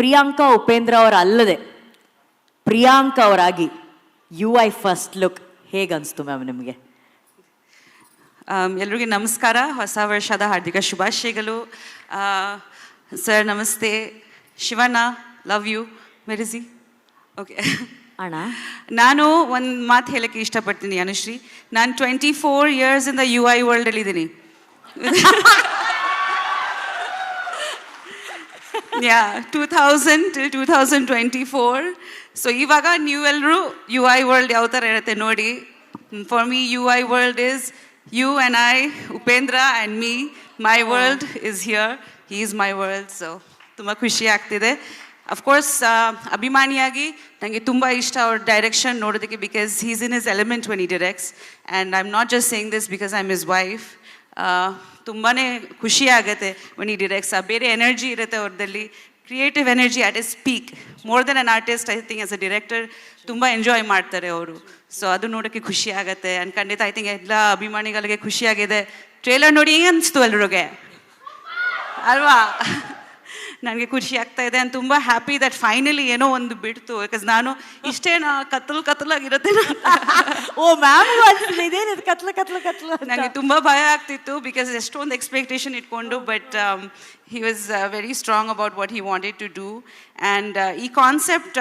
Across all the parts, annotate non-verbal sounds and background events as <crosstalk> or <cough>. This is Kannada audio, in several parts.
ಪ್ರಿಯಾಂಕಾ ಉಪೇಂದ್ರ ಅವರ ಅಲ್ಲದೆ ಪ್ರಿಯಾಂಕಾ ಅವರಾಗಿ ಯು ಐ ಫಸ್ಟ್ ಲುಕ್ ಹೇಗನ್ಸ್ತು ಮ್ಯಾಮ್ ನಿಮಗೆ? ಎಲ್ರಿಗೂ ನಮಸ್ಕಾರ. ಹೊಸ ವರ್ಷದ ಹಾರ್ದಿಕ ಶುಭಾಶಯಗಳು. ಸರ್ ನಮಸ್ತೆ. Shivanna love you. ಮೆರಿಸಿ. ಓಕೆ. ಅಣ್ಣ. ನಾನು ಒಂದು ಮಾತು ಹೇಳಕ್ಕೆ ಇಷ್ಟಪಡ್ತೀನಿ ಅನುಶ್ರೀ. ನಾನು ಟ್ವೆಂಟಿ ಫೋರ್ ಇಯರ್ಸಿಂದ ಯು ಐ ವರ್ಲ್ಡಲ್ಲಿ <laughs> ಇದ್ದೀನಿ yeah two thousand till two thousand twenty four so ಇವಾಗ ನೀವೆಲ್ಲರೂ ಯು ಐ ವರ್ಲ್ಡ್ ಯಾವ ಥರ ಇರುತ್ತೆ ನೋಡಿ for me you I world is you and I Upendra and me my world is here he is my world so ತುಂಬ ಖುಷಿ ಆಗ್ತಿದೆ ಅಫ್ಕೋರ್ಸ್ ಅಭಿಮಾನಿಯಾಗಿ ನನಗೆ ತುಂಬ ಇಷ್ಟ ಅವ್ರ ಡೈರೆಕ್ಷನ್ ನೋಡೋದಕ್ಕೆ because he's in is element when he directs and I am not just saying this because I am is wife ತುಂಬಾ ಖುಷಿ ಆಗುತ್ತೆ when he directs. ಆ, ಬೇರೆ ಎನರ್ಜಿ ಇರುತ್ತೆ ಅವ್ರದಲ್ಲಿ creative energy at a speak more than an artist I think as a director ತುಂಬ ಎಂಜಾಯ್ ಮಾಡ್ತಾರೆ ಅವರು. ಸೊ ಅದು ನೋಡೋಕ್ಕೆ ಖುಷಿ ಆಗುತ್ತೆ. ಆ್ಯಂಡ್ ಖಂಡಿತ ಐ ಥಿಂಕ್ ಎಲ್ಲ ಅಭಿಮಾನಿಗಳಿಗೆ ಖುಷಿಯಾಗಿದೆ ಟ್ರೇಲರ್ ನೋಡಿ ಏನು ಅನಿಸ್ತು ಎಲ್ರಿಗೆ? ಅಲ್ವಾ? ನನಗೆ ಖುಷಿ ಆಗ್ತಾ ಇದೆ ಆ್ಯಂಡ್ ತುಂಬ ಹ್ಯಾಪಿ ದಟ್ ಫೈನಲಿ ಏನೋ ಒಂದು ಬಿಡ್ತು ಬಿಕಾಸ್ ನಾನು ಇಷ್ಟೇ ನಾ ಕತ್ತಲು ಕತ್ತಲಾಗಿರುತ್ತೆ <laughs> ಓ ಮ್ಯಾಮ್ ಇದೇನಿದು ಕತ್ಲು ಕತ್ಲು ಕತ್ಲು ಅಂತ. ನನಗೆ ತುಂಬ ಭಯ ಆಗ್ತಿತ್ತು ಬಿಕಾಸ್ ಎಷ್ಟೊಂದು ಎಕ್ಸ್ಪೆಕ್ಟೇಷನ್ ಇಟ್ಕೊಂಡು um, but he was very strong about what he wanted to do and ಈ ಕಾನ್ಸೆಪ್ಟ್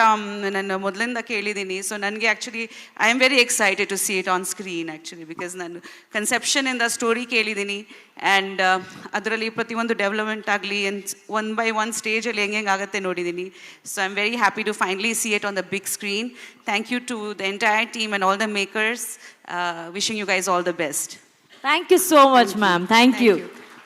ನಾನು ಮೊದಲಿಂದ ಕೇಳಿದ್ದೀನಿ ಸೊ ನನಗೆ actually I am very excited to see it on screen actually because ನಾನು ಕನ್ಸೆಪ್ಷನಿಂದ ಸ್ಟೋರಿ ಕೇಳಿದ್ದೀನಿ ಆ್ಯಂಡ್ ಅದರಲ್ಲಿ ಪ್ರತಿಯೊಂದು ಡೆವಲಪ್ಮೆಂಟ್ ಆಗಲಿ ಆ್ಯಂಡ್ ಒನ್ ಬೈ ಒನ್ ಸ್ಟೇಜಲ್ಲಿ ಹೆಂಗೆ ಹೆಂಗೆ ಆಗುತ್ತೆ ನೋಡಿದ್ದೀನಿ so I am very happy to finally see it on the big screen thank you to the entire team and all the makers wishing you guys all the best thank you so much ma'am thank you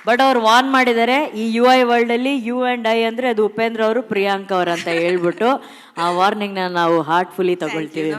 But ಅವ್ರು ವಾರ್ನ್ ಮಾಡಿದ್ದಾರೆ ಈ ಯು ಐ ವರ್ಲ್ಡ್ ಅಲ್ಲಿ ಯು ಅಂಡ್ ಐ ಅಂದ್ರೆ ಅದು ಉಪೇಂದ್ರ ಅವರು ಪ್ರಿಯಾಂಕ ಅವರು ಅಂತ ಹೇಳ್ಬಿಟ್ಟು ಆ ವಾರ್ನಿಂಗ್ ನಾವು ಹಾರ್ಟ್ಫುಲ್ಲಿ ತಗೊಳ್ತೀವಿ.